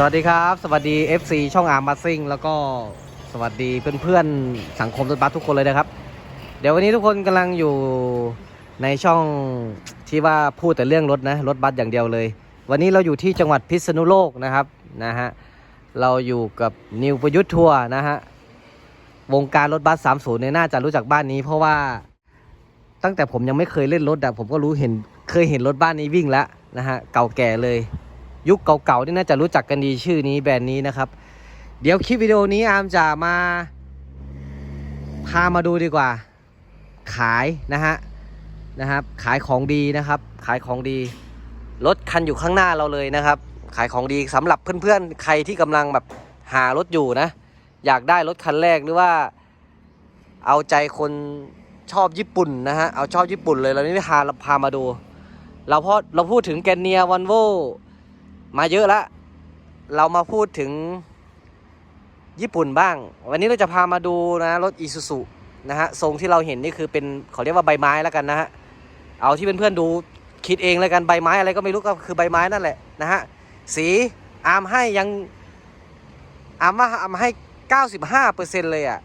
สวัสดีครับ สวัสดี FC ช่องอาร์มบัสซิ่งแล้วก็สวัสดีเพื่อนๆสังคมรถบัสทุกคนเลยนะครับ เดี๋ยววันนี้ทุกคนกำลังอยู่ในช่องที่ว่าพูดแต่เรื่องรถนะรถบัสอย่างเดียวเลย วันนี้เราอยู่ที่จังหวัดพิษณุโลกนะครับนะฮะเราอยู่กับนิวประยุทธ์ทัวร์นะฮะวงการรถบัส 30เนี่ยน่าจะรู้จักบ้านนี้ เพราะว่าตั้งแต่ผมยังไม่เคยเล่นรถอะผมก็รู้เห็นเคยเห็นรถบ้านนี้วิ่งแล้วนะฮะเก่าแก่เลย ยุคเก่าๆนี่น่าจะรู้จักกันดีชื่อนี้แบรนด์นี้นะครับ เดี๋ยวคลิปวิดีโอนี้อาร์มจะมาพามาดูดีกว่า ขายนะฮะนะครับ ขายของดีนะครับ ขายของดีรถคันอยู่ข้างหน้าเราเลยนะครับ ขายของดีสำหรับเพื่อนๆ ใครที่กำลังแบบหารถอยู่นะ อยากได้รถคันแรกหรือว่า เอาใจคนชอบญี่ปุ่นนะฮะเอาชอบญี่ปุ่นเลยเรานี่พาพามาดู เราพอเราพูดถึงแกนเนียวันโว มาเยอะล้วเรามาพูดถึงญี่ปุ่นบ้าง วันนี้เราจะพามาดูนะรถอีซูซุนะฮะทรงที่เราเห็นนี่คือเป็นเขาเรียกว่าใบไม้แล้วกันนะฮะเอาที่เพื่อนๆดูคิดเองแล้วกันใบไม้อะไรก็ไม่รู้ก็คือใบไม้นั่นแหละนะฮะสีอาร์มให้ยังอาร์มว่าอาร์มให้เก้าสิบห้าเปอร์เซ็นเลยอะ่ะ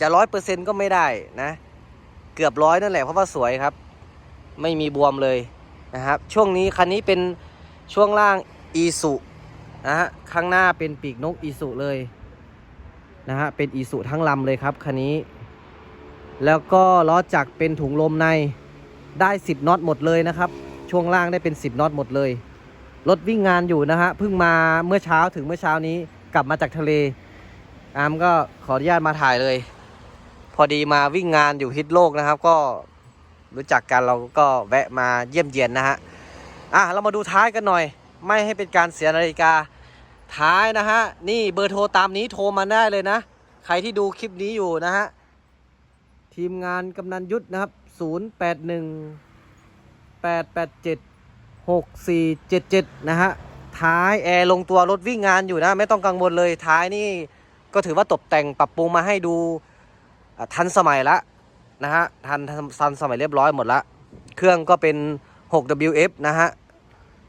จะร้อยเปอร์เซ็นก็ไม่ได้นะ เกือบร้อยนั่นแหละเพราะว่าสวยครับ ไม่มีบวมเลยนะครับ ช่วงนี้คันนี้เป็น ช่วงล่างอีสุนะฮะข้างหน้าเป็นปีกนกอีสุเลยนะฮะเป็นอีสุทั้งลำเลยครับคันนี้ แล้วก็ล้อจักรเป็นถุงลมในได้ 10น็อตหมดเลยนะครับ ช่วงล่างได้เป็น 10น็อตหมดเลยรถวิ่งงานอยู่นะฮะเพิ่งมาเมื่อเช้าถึงเมื่อเช้านี้กลับมาจากทะเล อามก็ขออนุญาตมาถ่ายเลย พอดีมาวิ่งงานอยู่ฮิตโลกนะครับ ก็รู้จักกันเราก็แวะมาเยี่ยมเยียนนะฮะ อะเรามาดูท้ายกันหน่อย ไม่ให้เป็นการเสียนาฬิกา ท้ายนะฮะ นี่เบอร์โทรตามนี้โทรมาได้เลยนะ ใครที่ดูคลิปนี้อยู่นะฮะ ทีมงานกำนันยุทธนะครับ 0 8 1 8 8 7 6 4 7 7 นะฮะ ท้ายแอร์ลงตัวรถวิ่งงานอยู่นะ ไม่ต้องกังวลเลยท้ายนี่ก็ถือว่าตกแต่งปรับปรุงมาให้ดูทันสมัยละนะฮะทันทันสมัยเรียบร้อยหมดละ เครื่องก็เป็น 6WF นะฮะ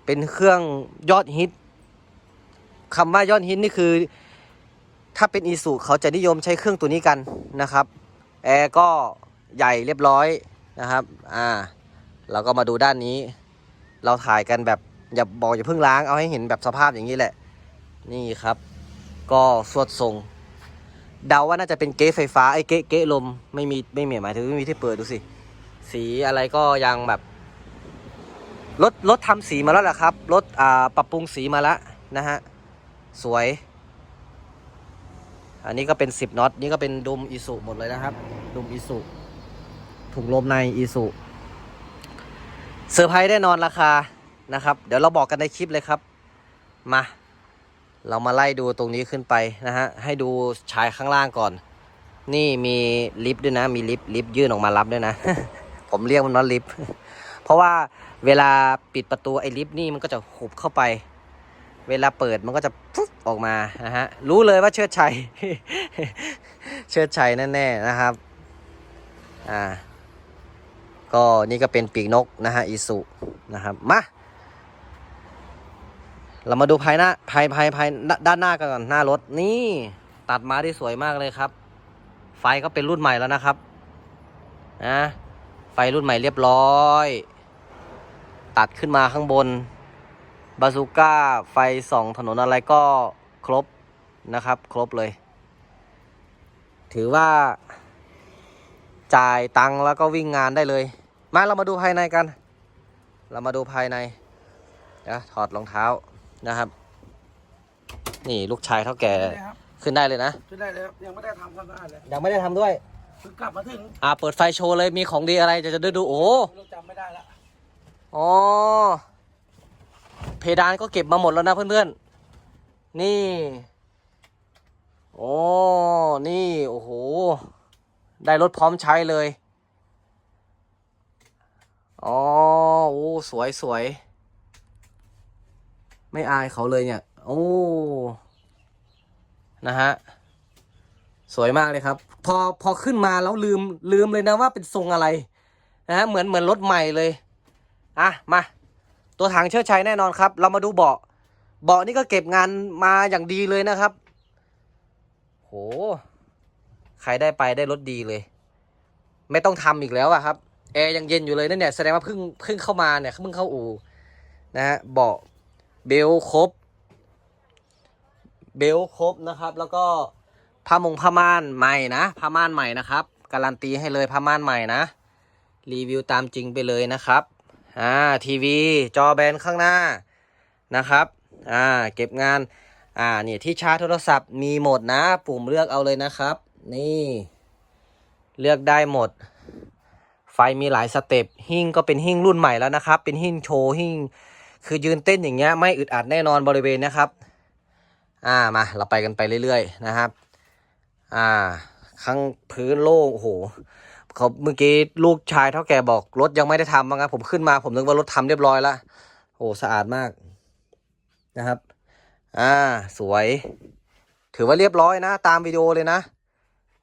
เป็นเครื่องยอดฮิตคำว่ายอดฮิตนี่คือ ถ้าเป็นอีสุเขาจะนิยมใช้เครื่องตัวนี้กันนะครับ แอร์ก็ใหญ่เรียบร้อยนะครับ อ่า เราก็มาดูด้านนี้ เราถ่ายกันแบบอย่าบอกอย่าเพิ่งล้างเอาให้เห็นแบบสภาพอย่างนี้แหละ นี่ครับ ก็สวดทรงเดาว่าน่าจะเป็นเก๊ะไฟฟ้าไอ้เก๊ะเก๊ลมไม่มีไม่เหมียหมายถึงไม่มีที่เปิดดูสิ สีอะไรก็ยังแบบ รถรถทำสีมาแล้วแหละครับ รถอ่าปรับปรุงสีมาแล้วนะฮะ สวย อันนี้ก็เป็น 10น็อต นี่ก็เป็นดุมอีสุหมดเลยนะครับ ดุมอีสุถุงลมในอีสุเซอร์ไพรส์แน่นอนราคานะครับ เดี๋ยวเราบอกกันในคลิปเลยครับ มา เรามาไล่ดูตรงนี้ขึ้นไปนะฮะ ให้ดูชายข้างล่างก่อน นี่มีลิฟต์ด้วยนะ มีลิฟต์ลิฟต์ยื่นออกมารับด้วยนะ ผมเรียกมันว่าลิฟต์ เพราะว่าเวลาปิดประตูไอ้ลิฟต์นี่มันก็จะหุบเข้าไป เวลาเปิดมันก็จะปุ๊บออกมานะฮะรู้เลยว่าเชิดชัย เชิดชัยแน่ๆนะครับอ่าก็นี่ก็เป็นปีกนกนะฮะอีสุนะครับมาเรามาดูภายหน้าภายภายภายด้านหน้ากันก่อนหน้ารถนี่ตัดมาได้สวยมากเลยครับ ไฟก็เป็นรุ่นใหม่แล้วนะครับนะไฟรุ่นใหม่เรียบร้อย ตัดขึ้นมาข้างบน บาซูก้า ไฟส่องถนนอะไรก็ครบนะครับ ครบเลย ถือว่าจ่ายตังค์แล้วก็วิ่งงานได้เลย มาเรามาดูภายในกัน เรามาดูภายในเดี๋ยวถอดรองเท้านะครับ นี่ลูกชายเท่าแก่ได้ครับขึ้นได้เลยนะช่วยได้เลยครับยังไม่ได้ทำความสะอาดเลยยังไม่ได้ทำด้วยเพิ่งกลับมาถึง อ่าเปิดไฟโชว์เลยมีของดีอะไรจะจะได้ดูโอ้เราจำไม่ได้ละ อ๋อ เพดานก็เก็บมาหมดแล้วนะเพื่อนๆ นี่ โอ้ นี่ โอ้โห ได้รถพร้อมใช้เลย อ๋อ โอ้ สวยสวย ไม่อายเขาเลยเนี่ย โอ้ นะฮะ สวยมากเลยครับ พอ พอขึ้นมาแล้วลืม ลืมเลยนะว่าเป็นทรงอะไร นะฮะ เหมือน เหมือนรถใหม่เลย อะมาตัวถังเชิดชัยแน่นอนครับ เรามาดูเบาะเบาะนี่ก็เก็บงานมาอย่างดีเลยนะครับ โห ใครได้ไปได้รถดีเลย ไม่ต้องทำอีกแล้วอะครับแอร์ยังเย็นอยู่เลยนั่นเนี่ยแสดงว่าเพิ่งเพิ่งเข้ามาเนี่ยเพิ่งเข้าอู่นะฮะเบาะเบลครบ เบลครบนะครับ แล้วก็ผ้ามงผ้าม่านใหม่นะผ้าม่านใหม่นะครับ การันตีให้เลยผ้าม่านใหม่นะ รีวิวตามจริงไปเลยนะครับ อ่าทีวีจอแบนข้างหน้านะครับอ่าเก็บงานอ่าเนี่ยที่ชาร์จโทรศัพท์มีหมดนะ ปุ่มเลือกเอาเลยนะครับ นี่เลือกได้หมด ไฟมีหลายสเต็ปหิ้งก็เป็นหิ้งรุ่นใหม่แล้วนะครับ เป็นหิ้งโชว์หิ้งคือยืนเต้นอย่างเงี้ยไม่อึดอัดแน่นอนบริเวณนะครับอ่ามาเราไปกันไปเรื่อยๆนะครับ อ่าข้างพื้นโล่งโอ้โห เขาเมื่อกี้ลูกชายเท่าแก่บอกรถยังไม่ได้ทำมั้งครับผมขึ้นมาผมนึกว่ารถทำเรียบร้อยล้วโอ้สะอาดมากนะครับ อ่า สวย ถือว่าเรียบร้อยนะ ตามวิดีโอเลยนะ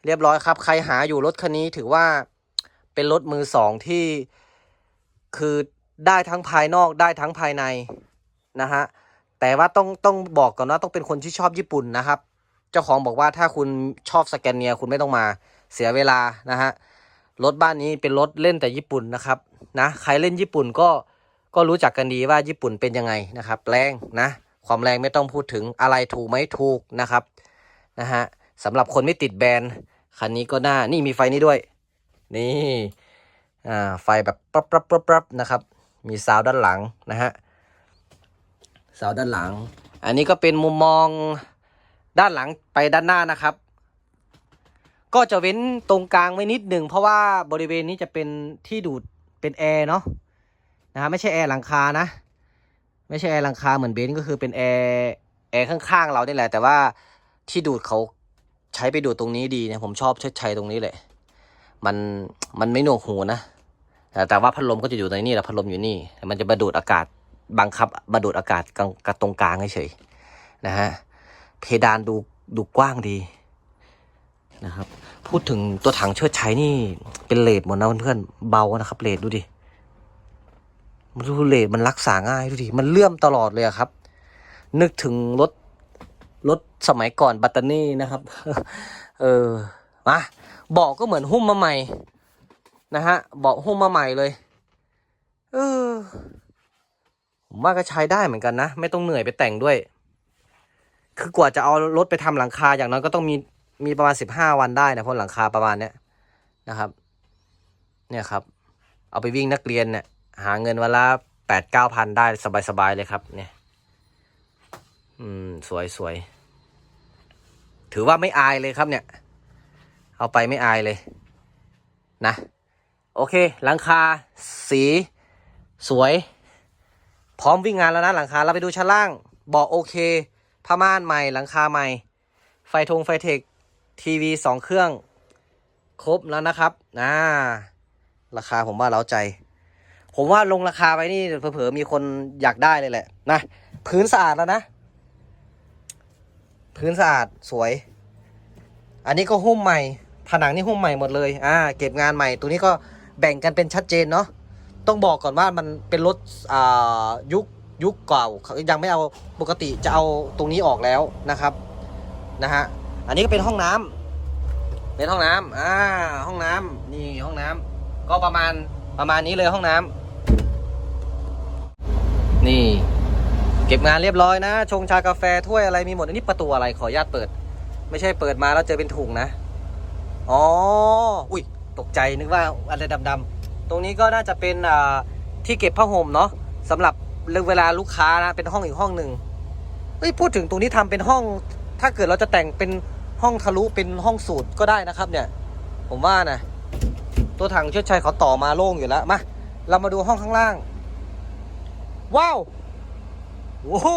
เรียบร้อยครับ ใครหาอยู่รถคันนี้ถือว่าเป็นรถมือสองที่คือได้ทั้งภายนอกได้ทั้งภายในนะฮะแต่ว่าต้องต้องบอกก่อนว่าต้องเป็นคนที่ชอบญี่ปุ่นนะครับ เจ้าของบอกว่าถ้าคุณชอบสแกนเนียคุณไม่ต้องมาเสียเวลานะฮะ รถบ้านนี้เป็นรถเล่นแต่ญี่ปุ่นนะครับนะใครเล่นญี่ปุ่นก็ก็รู้จักกันดีว่าญี่ปุ่นเป็นยังไงนะครับ แรงนะความแรงไม่ต้องพูดถึงอะไรถูกไหมถูกนะครับนะฮะสำหรับคนไม่ติดแบรนด์คันนี้ก็น่านี่มีไฟนี้ด้วย นี่อ่าไฟแบบปั๊บปั๊บปั๊บปั๊บนะครับ มีซาวด้านหลังนะฮะซาวด้านหลัง อันนี้ก็เป็นมุมมองด้านหลังไปด้านหน้านะครับ ก็จะเว้นตรงกลางไว้นิดหนึ่งเพราะว่าบริเวณนี้จะเป็นที่ดูดเป็นแอร์เนาะนะฮะไม่ใช่แอร์หลังคานะ ไม่ใช่แอร์หลังคาเหมือนเบนซ์ก็คือเป็นแอร์แอร์ข้างๆเราเนี่แหละ แต่ว่าที่ดูดเขาใช้ไปดูดตรงนี้ดีเนี่ยผมชอบชิดชัยตรงนี้แหละมันมันไม่หนวกหูนะแต่ว่าพัดลมก็จะอยู่ในนี่แหละพัดลมอยู่นี่ มันจะมาดูดอากาศบังคับมาดูดอากาศกลางตรงกลางเฉยนะฮะเพดานดูดูกว้างดี นะครับ พูดถึงตัวถังเชิดชัยนี่ เป็นเลดหมดนะเพื่อนๆเบานะครับเลดดูดิมันดูเลดมันรักษาง่ายดูดิมันเลื่อมตลอดเลยครับ นึกถึงรถรถสมัยก่อนบัตเตอรี่นะครับ เออมาเบาะก็เหมือนหุ้มมาใหม่ นะฮะเบาะหุ้มมาใหม่เลย เออผมว่าก็ใช้ได้เหมือนกันนะ ไม่ต้องเหนื่อยไปแต่งด้วย คือกว่าจะเอารถไปทำหลังคาอย่างน้อยก็ต้องมี มีประมาณสิบห้าวันได้นะเพราะหลังคาประมาณเนี้ยนะครับ เนี่ยครับ เอาไปวิ่งนักเรียนเนี่ยหาเงินวันละแปดเก้าพันได้สบายๆเลยครับ เนี่ย อืม สวยสวยถือว่าไม่อายเลยครับเนี่ย เอาไปไม่อายเลยนะ โอเค หลังคาสี สวย พร้อมวิ่งงานแล้วนะหลังคา เราไปดูชั้นล่างบาะโอเคผ้าม่านใหม่ หลังคาใหม่ ไฟทงไฟเทค ทีวีสองเครื่องครบแล้วนะครับอ่าราคาผมว่าเล้าใจ ผมว่าลงราคาไปนี่เผลอๆมีคนอยากได้เลยแหละนะพื้นสะอาดแล้วนะ พื้นสะอาดสวย อันนี้ก็หุ้มใหม่ผนังนี่หุ้มใหม่หมดเลยอ่าเก็บงานใหม่ ตัวนี้ก็แบ่งกันเป็นชัดเจนเนาะต้องบอกก่อนว่ามันเป็นรถอ่ายุคยุคเก่ายังไม่เอาปกติจะเอาตรงนี้ออกแล้วนะครับนะฮะ อันนี้ก็เป็นห้องน้ำเป็นห้องน้ำอ่าห้องน้ำนี่ห้องน้ำก็ประมาณประมาณนี้เลยห้องน้ำนี่ เก็บงานเรียบร้อยนะ ชงชากาแฟถ้วยอะไรมีหมดอันนี้ประตูอะไรขออนุญาตเปิด ไม่ใช่เปิดมาแล้วเจอเป็นถุงนะอ๋ออุ้ยตกใจนึกว่าอะไรดำๆตรงนี้ก็น่าจะเป็นอ่าที่เก็บผ้าห่มเนาะสำหรับเวลาลูกค้านะเป็นห้องอีกห้องหนึ่งเฮ้ยพูดถึงตรงนี้ทำเป็นห้อง ถ้าเกิดเราจะแต่งเป็น ห้องทะลุเป็นห้องสูตรก็ได้นะครับเนี่ย ผมว่านะตัวถังเชิดชัยเขาต่อมาโล่งอยู่แล้วมาเรามาดูห้องข้างล่าง ว้าวโอ้โห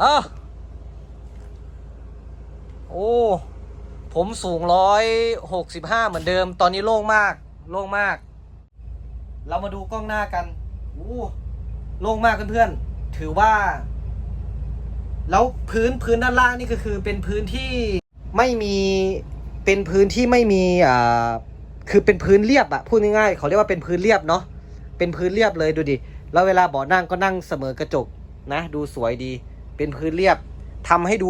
อะโอ้ผมสูงร้อยหกสิบห้าเหมือนเดิม ตอนนี้โล่งมาก โล่งมาก เรามาดูกล้องหน้ากันโอ้โล่งมากเพื่อนๆ ถือว่า แล้วพื้นพื้นด้านล่างนี่ก็คือเป็นพื้นที่ไม่มีเป็นพื้นที่ไม่มีอ่าคือเป็นพื้นเรียบอะพูดง่ายๆเขาเรียกว่าเป็นพื้นเรียบเนาะเป็นพื้นเรียบเลยดูดิแล้วเวลาเบาะนั่งก็นั่งเสมอกระจกนะ ดูสวยดี เป็นพื้นเรียบทำให้ดู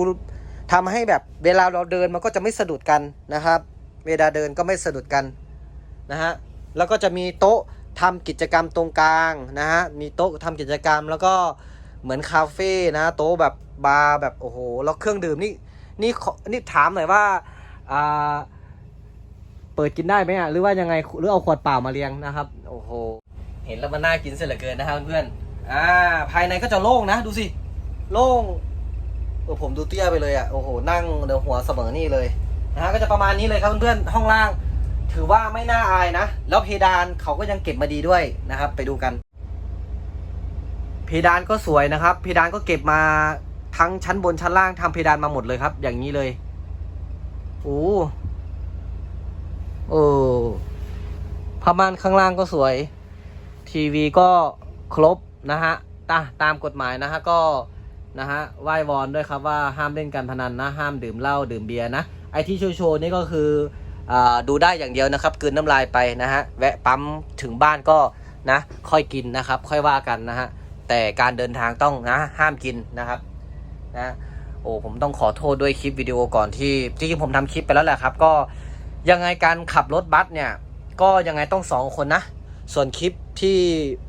ทำให้แบบเวลาเราเดินมันก็จะไม่สะดุดกันนะครับ เวลาเดินก็ไม่สะดุดกันนะฮะแล้วก็จะมีโต๊ะทำกิจกรรมตรงกลางนะฮะมีโต๊ะทำกิจกรรมแล้วก็ เหมือนคาเฟ่นะ โต๊ะแบบบาร์แบบโอ้โหแล้วเครื่องดื่มนี่นี่นี่ถามหน่อยว่าอ่าเปิดกินได้ไหมอะหรือว่ายังไงหรือเอาขวดเปล่ามาเลี้ยงนะครับ โอ้โหเห็นแล้วมันน่ากินเสียเหลือเกินนะครับเพื่อนอ่าภายในก็จะโล่งนะดูสิโล่งเออผมดูเตี้ยไปเลยอะโอ้โหนั่งเดี๋ยวหัวเสมอนี่เลยนะฮะก็จะประมาณนี้เลยครับเพื่อนๆห้องล่าง ถือว่าไม่น่าอายนะ แล้วเพดานเขาก็ยังเก็บมาดีด้วยนะครับ ไปดูกัน เพดานก็สวยนะครับ เพดานก็เก็บมาทั้งชั้นบนชั้นล่างทำเพดานมาหมดเลยครับ อย่างนี้เลยโอ้โอ้ผ้าม่านข้างล่างก็สวย ทีวีก็ครบนะฮะตาตามกฎหมายนะฮะก็นะฮะไหว้วอนด้วยครับว่าห้ามเล่นการพนันนะห้ามดื่มเหล้าดื่มเบียร์นะไอที่โชว์โชว์นี่ก็คืออดูได้อย่างเดียวนะครับกืนน้ำลายไปนะฮะแวะปั๊มถึงบ้านก็นะค่อยกินนะครับ ค่อยว่ากันนะฮะ แต่การเดินทางต้องนะห้ามกินนะครับนะโอ้ผมต้องขอโทษด้วยคลิปวิดีโอก่อนที่จริงๆผมทำคลิปไปแล้วแหละครับ ก็ยังไงการขับรถบัสเนี่ยก็ยังไงต้องสองคนนะส่วนคลิปที่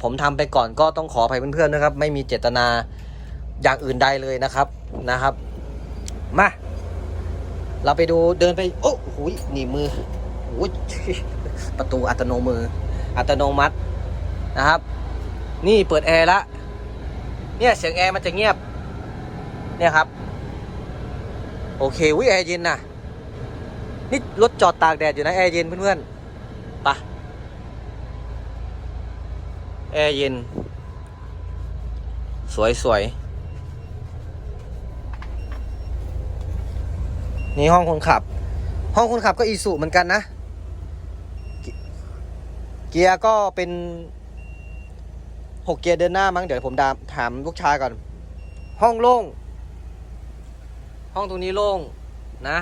ผมทำไปก่อนก็ต้องขออภัยเพื่อนๆนะครับ ไม่มีเจตนาอย่างอื่นใดเลยนะครับนะครับ มา เราไปดูเดินไป โอ้โหหนีมือโอ้ยประตูอัตโนมือ อัตโนมัตินะครับ นี่เปิดแอร์ละ เนี่ยเสียงแอร์มันจะเงียบ เนี่ยครับ โอเควิแอร์เย็นนะนี่รถจอดตากแดดอยู่นะแอร์เย็นเพื่อนๆไปะแอร์เย็น สวยสวยนี่ห้องคนขับ ห้องคนขับก็อีสุเหมือนกันนะ เกียร์ก็เป็น หกเกียร์เดินหน้ามั้งเดี๋ยวผมถามถามลูกชายก่อน ห้องโล่ง ห้องตรงนี้โล่งนะ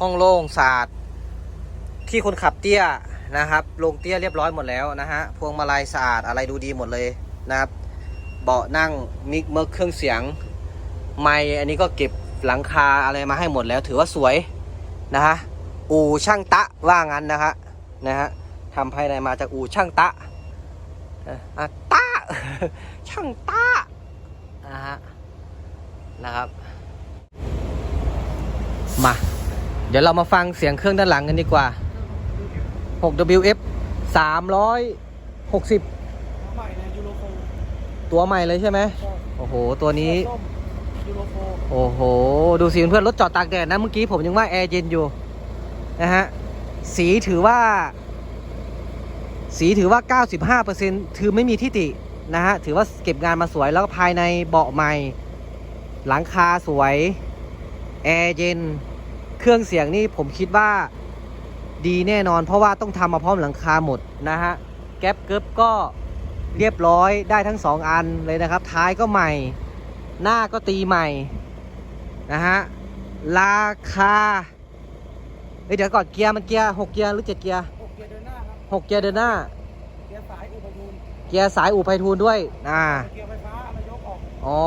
ห้องโล่งสะอาดที่คนขับเตี้ยนะครับ ลงเตี้ยเรียบร้อยหมดแล้วนะฮะ พวงมาลัยสะอาดอะไรดูดีหมดเลยนะครับ เบาะนั่งมิกเมิร์เครื่องเสียง ไมค์อันนี้ก็เก็บหลังคาอะไรมาให้หมดแล้ว ถือว่าสวยนะฮะ อู่ช่างตะว่างั้นนะฮะนะฮะทำภายในมาจากอู่ช่างตะอะตะ ช่างตะนะฮะนะครับ มา เดี๋ยวเรามาฟังเสียงเครื่องด้านหลังกันดีกว่า 6WF 360 ใหม่เนี่ยยูโรโฟตัวใหม่เลยใช่ไหมใช่โอ้โห ตัวนี้ ส้มยูโรโฟโอ้โห ดูสิเพื่อนๆรถจอดตากแดดนะ เมื่อกี้ผมยังว่าแอร์เย็นอยู่ นะฮะ สีถือว่า สีถือว่า 95%คือไม่มีที่ติ นะฮะถือว่าเก็บงานมาสวยแล้วก็ภายในเบาะใหม่ หลังคาสวย แอร์เย็น เครื่องเสียงนี่ผมคิดว่าดีแน่นอน เพราะว่าต้องทำมาพร้อมหลังคาหมดนะฮะแก๊ปเกิบก็เรียบร้อยได้ทั้งสองอันเลยนะครับ ท้ายก็ใหม่ หน้าก็ตีใหม่นะฮะราคาเฮ้ยเดี๋ยวก่อนเกียร์มันเกียร์หกเกียร์หรือเจ็ดเกียร์หกเกียร์เดินหน้า เกียร์สายอู่ไพฑูรย์ด้วยอ่าเกียร์ไฟฟ้ามายกออกอ๋อ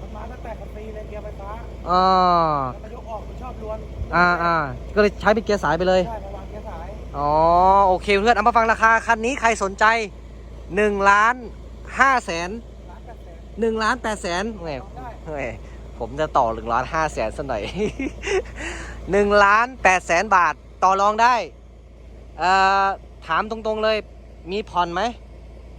มันมาตั้งแต่กับปีเลยเกียร์ไฟฟ้าอ่าแล้วมายกออกมันชอบลวนอ่าอ่าก็เลยใช้เป็นเกียร์สายไปเลยใช่มาวางเกียร์สายอ๋อโอเคเพื่อนเอามาฟังราคาคันนี้ใครสนใจ1ล้าน5แสนร้านแปดแสน1ล้าน8แสนแหมลองได้แหมผมจะต่อ1ล้าน5แสนสักหน่อย1ล้าน8แสนบาทต่อรองได้ เอ่อ ถามตรงๆเลย มีผ่อนไหม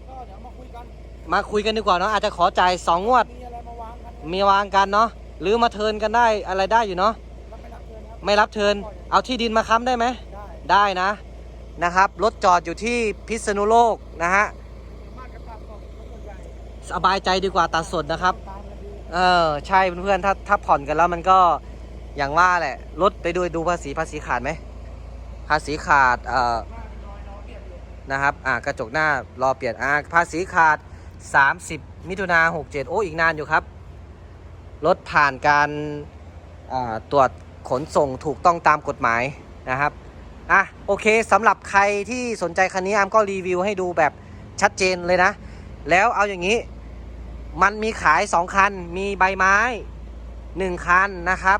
ก็เดี๋ยวมาคุยกัน มาคุยกันดีกว่าเนาะอาจจะขอจ่ายสองงวด มีอะไรมาวางกันมีวางกันเนาะหรือมาเทิร์นกันได้อะไรได้อยู่เนาะรับไม่รับเงินครับ ไม่รับเทิร์นเอาที่ดินมาค้ำได้ไหม ได้ได้นะนะครับรถจอดอยู่ที่พิษณุโลกนะฮะมากกับตัดสดส่วนใหญ่สบายใจดีกว่าตัดสดนะครับ ตามกันดีเออใช่เพื่อนๆถ้าถ้าผ่อนกันแล้วมันก็อย่างว่าแหละรถไปดูดูภาษีภาษีขาดไหมภาษีขาดเอ่อมา นะครับอ่ากระจกหน้ารอเปลี่ยนอ่าภาษีขาด 30 มิถุนา67 โอ้อีกนานอยู่ครับ รถผ่านการอ่าตรวจขนส่งถูกต้องตามกฎหมายนะครับอะโอเคสำหรับใครที่สนใจคันนี้อามก็รีวิวให้ดูแบบชัดเจนเลยนะ แล้วเอาอย่างนี้มันมีขาย 2 คัน มีใบไม้ 1 คันนะครับ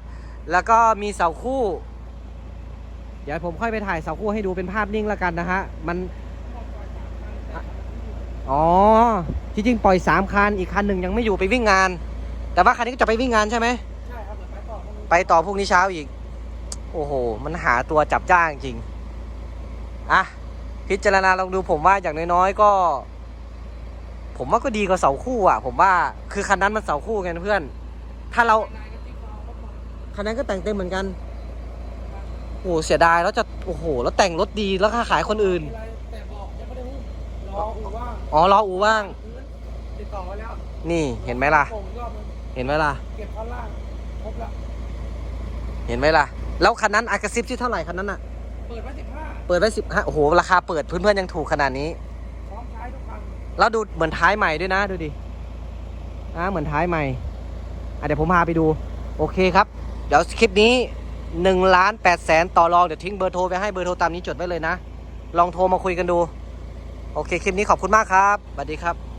แล้วก็มีเสาคู่ เดี๋ยวผมค่อยไปถ่ายเสาคู่ให้ดูเป็นภาพนิ่งแล้วกันนะฮะ มัน อ๋อที่จริงปล่อย3คันอีกคันหนึ่งยังไม่อยู่ไปวิ่งงาน แต่ว่าคันนี้ก็จะไปวิ่งงานใช่ไหมใช่ครับเดี๋ยวไปต่อตรงนี้ไปต่อพรุ่งนี้เช้าอีก โอ้โห มันหาตัวจับจ้างจริงอะพิจารณาลองดูผมว่าอย่างน้อยๆก็ ผมว่าก็ดีกว่าเสาคู่อะ ผมว่าคือคันนั้นมันเสาคู่ไงนะเพื่อน ถ้าเรานายก็ติ๊กรอเขามาคันนั้นก็แต่งเต็มเหมือนกันโอ้โหเสียดายแล้วจะโอ้โห แล้วแต่งรถดีแล้วค่าขายคนอื่นมี อะไรแต่บอกยังไม่ได้หุ้มรออู่ว่างอ๋อรออูว่างพื้นติดต่อไว้แล้วนี่เห็นไหมล่ะ ส่งอีกรอบนึงเห็นไหมล่ะ เก็บท่อนล่างครบละเห็นไหมล่ะ แล้วคันนั้นอากระซิบที่เท่าไหร่คันนั้นอะ เปิดไว้สิบห้าเปิดไว้สิบห้าโอ้โห ราคาเปิดเพื่อนๆยังถูกขนาดนี้ พร้อมท้ายทุกคันแล้วดูเหมือนท้ายใหม่ด้วยนะ ดูดิอ่าเหมือนท้ายใหม่อะเดี๋ยวผมพาไปดู โอเคครับ เดี๋ยวคลิปนี้1ล้าน8แสนต่อรอง เดี๋ยวทิ้งเบอร์โทรไปให้เบอร์โทรตามนี้จดไว้เลยนะ ลองโทรมาคุยกันดู โอเค คลิปนี้ขอบคุณมากครับสวัสดีครับ